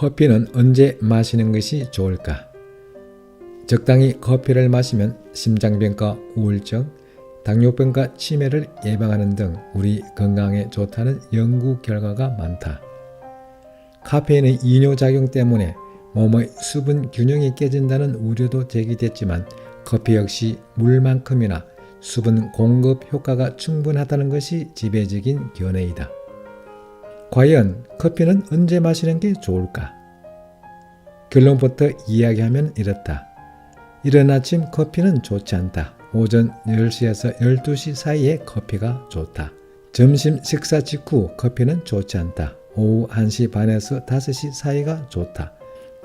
커피는 언제 마시는 것이 좋을까? 적당히 커피를 마시면 심장병과 우울증, 당뇨병과 치매를 예방하는 등 우리 건강에 좋다는 연구 결과가 많다. 카페인의 이뇨작용 때문에 몸의 수분 균형이 깨진다는 우려도 제기됐지만 커피 역시 물만큼이나 수분 공급 효과가 충분하다는 것이 지배적인 견해이다. 과연 커피는 언제 마시는 게 좋을까? 결론부터 이야기하면 이렇다. 이른 아침 커피는 좋지 않다. 오전 10시에서 12시 사이에 커피가 좋다. 점심 식사 직후 커피는 좋지 않다. 오후 1시 반에서 5시 사이가 좋다.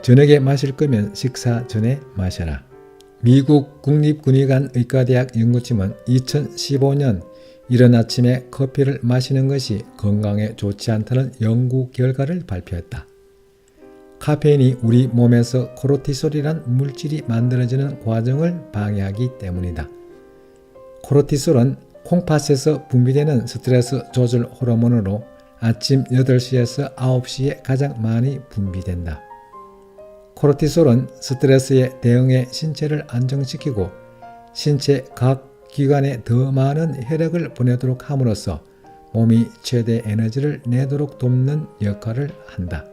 저녁에 마실 거면 식사 전에 마셔라. 미국 국립군의관 의과대학 연구팀은 2015년 이른 아침에 커피를 마시는 것이 건강에 좋지 않다는 연구 결과를 발표했다. 카페인이 우리 몸에서 코르티솔이란 물질이 만들어지는 과정을 방해하기 때문이다. 코르티솔은 콩팥에서 분비되는 스트레스 조절 호르몬으로 아침 8시에서 9시에 가장 많이 분비된다. 코르티솔은 스트레스에 대응해 신체를 안정시키고 신체 각 기관에 더 많은 혈액을 보내도록 함으로써 몸이 최대 에너지를 내도록 돕는 역할을 한다.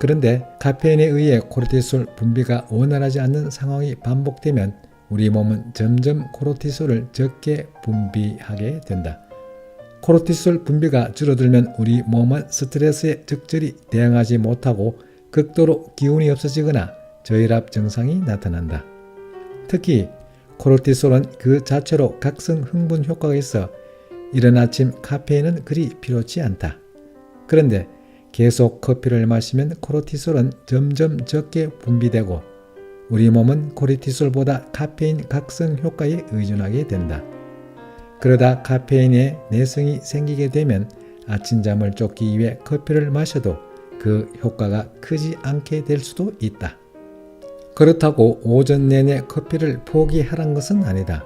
그런데 카페인에 의해 코르티솔 분비가 원활하지 않는 상황이 반복되면 우리 몸은 점점 코르티솔을 적게 분비하게 된다. 코르티솔 분비가 줄어들면 우리 몸은 스트레스에 적절히 대응하지 못하고 극도로 기운이 없어지거나 저혈압 증상이 나타난다. 특히 코르티솔은 그 자체로 각성 흥분 효과가 있어 이른 아침 카페인은 그리 필요치 않다. 그런데 계속 커피를 마시면 코르티솔은 점점 적게 분비되고 우리 몸은 코르티솔보다 카페인 각성 효과에 의존하게 된다. 그러다 카페인에 내성이 생기게 되면 아침잠을 쫓기 위해 커피를 마셔도 그 효과가 크지 않게 될 수도 있다. 그렇다고 오전 내내 커피를 포기하란 것은 아니다.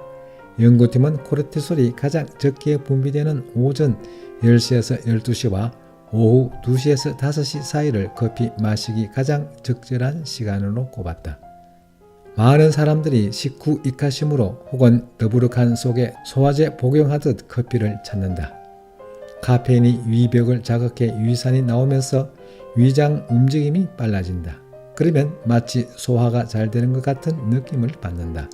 연구팀은 코르티솔이 가장 적게 분비되는 오전 10시에서 12시와 오후 2시에서 5시 사이를 커피 마시기 가장 적절한 시간으로 꼽았다. 많은 사람들이 식후 이카심으로 혹은 더부룩한 속에 소화제 복용하듯 커피를 찾는다. 카페인이 위벽을 자극해 위산이 나오면서 위장 움직임이 빨라진다. 그러면 마치 소화가 잘 되는 것 같은 느낌을 받는다.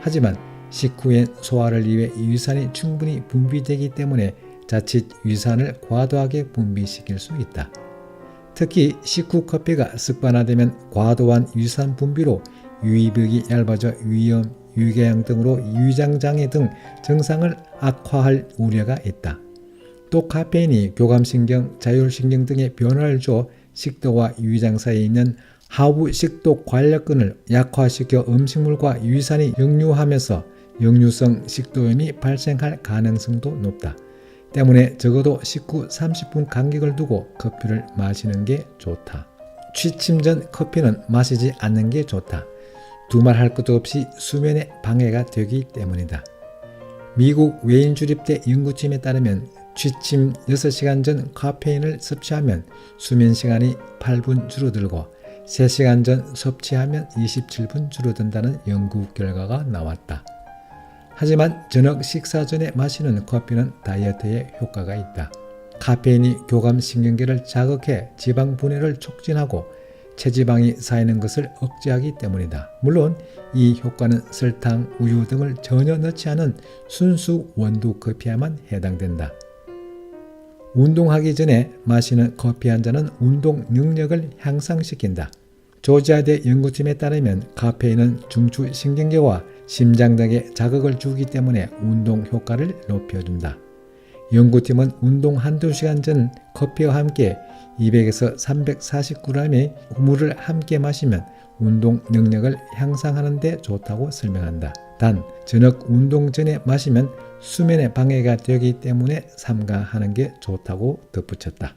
하지만 식후엔 소화를 위해 위산이 충분히 분비되기 때문에 자칫 위산을 과도하게 분비시킬 수 있다. 특히 식후 커피가 습관화되면 과도한 위산 분비로 유의벽이 얇아져 위염, 유궤양 등으로 위장 장애 등 증상을 악화할 우려가 있다. 또 카페인이 교감신경, 자율신경 등의 변화를 줘 식도와 위장 사이에 있는 하부 식도 관략근을 약화시켜 음식물과 위산이 역류하면서 역류성 식도염이 발생할 가능성도 높다. 때문에 적어도 식후 30분 간격을 두고 커피를 마시는 게 좋다. 취침 전 커피는 마시지 않는 게 좋다. 두말할 것도 없이 수면에 방해가 되기 때문이다. 미국 외인 주립대 연구팀에 따르면 취침 6시간 전 카페인을 섭취하면 수면 시간이 8분 줄어들고 3시간 전 섭취하면 27분 줄어든다는 연구 결과가 나왔다. 하지만 저녁 식사 전에 마시는 커피는 다이어트에 효과가 있다. 카페인이 교감신경계를 자극해 지방 분해를 촉진하고 체지방이 쌓이는 것을 억제하기 때문이다. 물론 이 효과는 설탕, 우유 등을 전혀 넣지 않은 순수 원두 커피에만 해당된다. 운동하기 전에 마시는 커피 한 잔은 운동 능력을 향상시킨다. 조지아대 연구팀에 따르면 카페인은 중추 신경계와 심장 등에 자극을 주기 때문에 운동 효과를 높여준다. 연구팀은 운동 한두 시간 전 커피와 함께 200에서 340g의 물을 함께 마시면 운동 능력을 향상하는 데 좋다고 설명한다. 단, 저녁 운동 전에 마시면 수면에 방해가 되기 때문에 삼가하는 게 좋다고 덧붙였다.